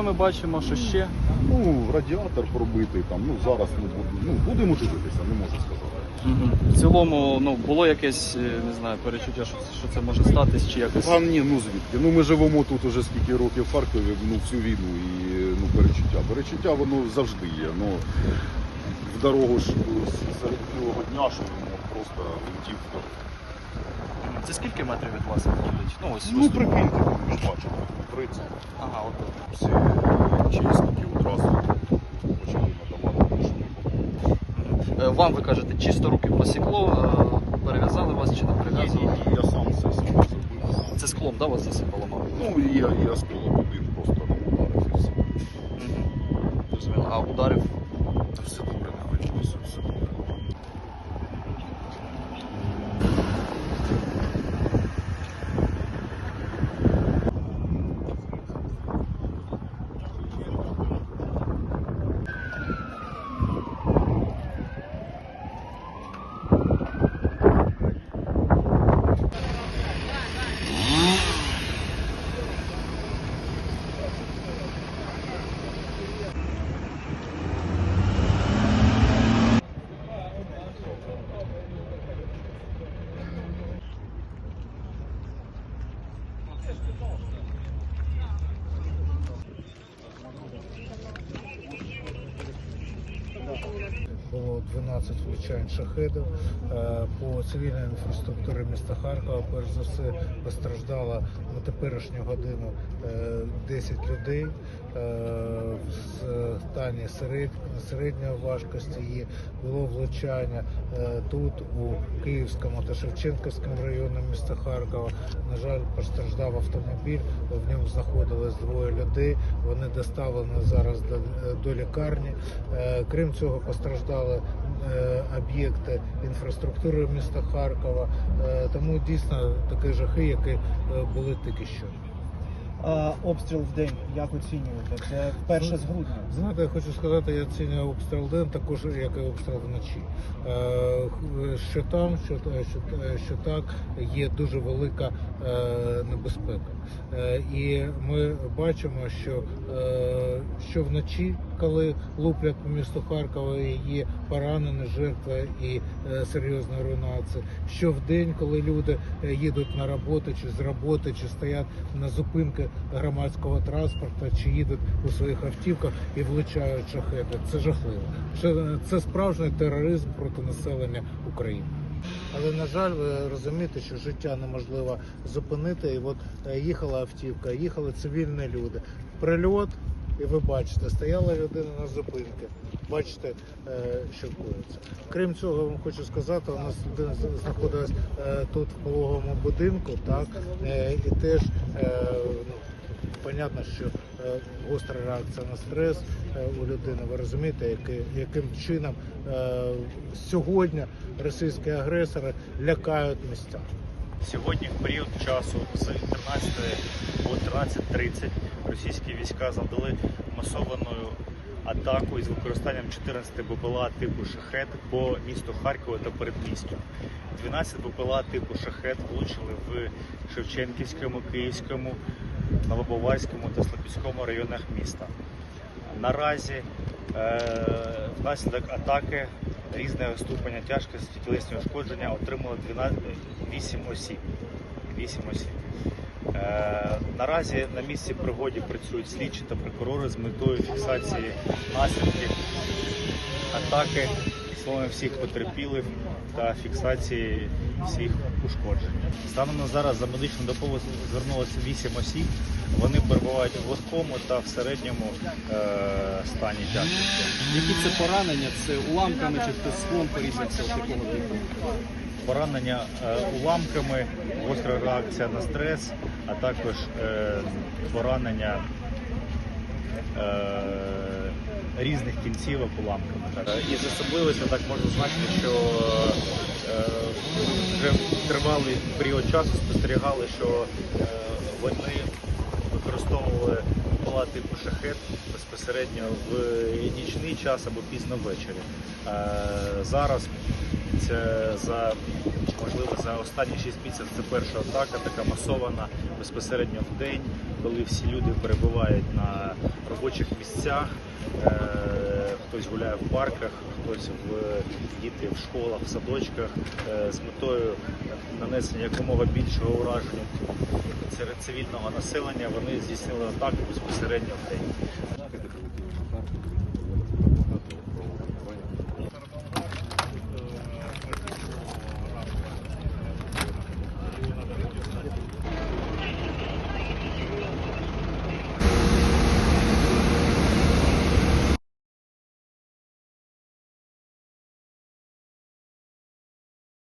Але ми бачимо, що ще Ну, радіатор пробитий там, ну зараз не буду. Ну, будемо дивитися, не можу сказати. Мгм. в цілому ну, було якесь, е, не знаю, перечуття, що, що це може статись, чи якось. Та ні, ну звідки? Ну ми живемо тут уже скільки років в Харкові, ну всю війну і ну перечуття. Перечуття воно завжди є. Ну в дорогу ж ну, с- серед білого дня, що воно просто летів. Це скільки метрів від вас виходить? Ну, ось, Ну ось- прикиньте, ви ж бачите, 30. Ага, от. Всі чесники одразу почали надавати машини. Е, Вам ви кажете, чисто руки посікло, е, перев'язали вас чи не Ні, ні, перев'язали? ні, я сам це сам зробив. Це склом, да, вас засипало, мабуть? Ну і я, я скоро один просто ну, ударив і все. Мгм. Зрозуміло. А ударив? Та все добре, не хвилюйся, все добре. Було 12 влучань шахедів. Е, По цивільній інфраструктурі міста Харкова, перш за все, постраждало на теперішню годину е, 10 людей стані серед, середньої важкості. Є було влучання е, тут, у Київському та Шевченківському районі міста Харкова. На жаль, постраждав автомобіль, в ньому знаходилось двоє людей. Вони доставлені зараз до, до лікарні. Е, Крім цього, постраждали е, об'єкти інфраструктури міста Харкова. Тому дійсно такі жахи, які були тільки що. А, обстріл в день, як оцінюєте? Це вперше з грудня. Знаєте, я хочу сказати, я оцінюю обстріл день також, як і обстріл вночі. Е, Що там, що, що, що так, є дуже велика е, небезпека. Е, І ми бачимо, що, е, що вночі, коли луплять по місту Харкова, є поранені жертви і е, серйозна руйнація. Що в день, коли люди їдуть на роботу, чи з роботи, чи стоять на зупинки громадського транспорту, чи їдуть у своїх автівках і влучають шахеди. Це жахливо. Це справжній тероризм проти населення України. Але на жаль, ви розумієте, що життя неможливо зупинити. І от е, їхала автівка, їхали цивільні люди. Прильот, і ви бачите, стояла людина на зупинці. Бачите, е, що коїться. Крім цього, я вам хочу сказати, у нас знаходилась е, тут в пологовому будинку, так і теж ну, понятно, що гостра реакція на стрес е, у людини. Ви розумієте, яким чином е, сьогодні російські агресори лякають місця. Сьогодні в період часу з 13 по 13.30 російські війська завдали масованою атакою з використанням 14 БПЛА типу шахет по місту Харкову та передмістю. 12 БПЛА типу шахет влучили в Шевченківському, Київському, Новобаварському та Слобідському районах міста. Наразі е, внаслідок атаки різного ступеня тяжкості тілесні ушкодження отримали 12, 8 осіб. 8 осіб. Е, наразі на місці пригоді працюють слідчі та прокурори з метою фіксації наслідків атаки, словом всіх потерпілих та фіксації всіх ушкоджень. Станом на зараз за медичну допомогу звернулося 8 осіб. Вони перебувають в легкому та в середньому е, стані тяжкості. Які це поранення? Це уламками чи хтось склом порізався такого типу? Поранення е, уламками, гостра реакція на стрес, а також е, поранення е, різних кінцівок уламками. І з особливостей так можна значити, що е, вже тривалий період часу спостерігали, що е, вони використовували була типу шахет безпосередньо в нічний час або пізно ввечері. Е, зараз це за можливо за останні 6 місяців це перша атака, така масована безпосередньо в день, коли всі люди перебувають на робочих місцях, е, хтось гуляє в парках, хтось в діти в школах, в садочках е, з метою нанесення якомога більшого ураження серед цивільного населення. Вони здійснили атаку безпосередньо в день.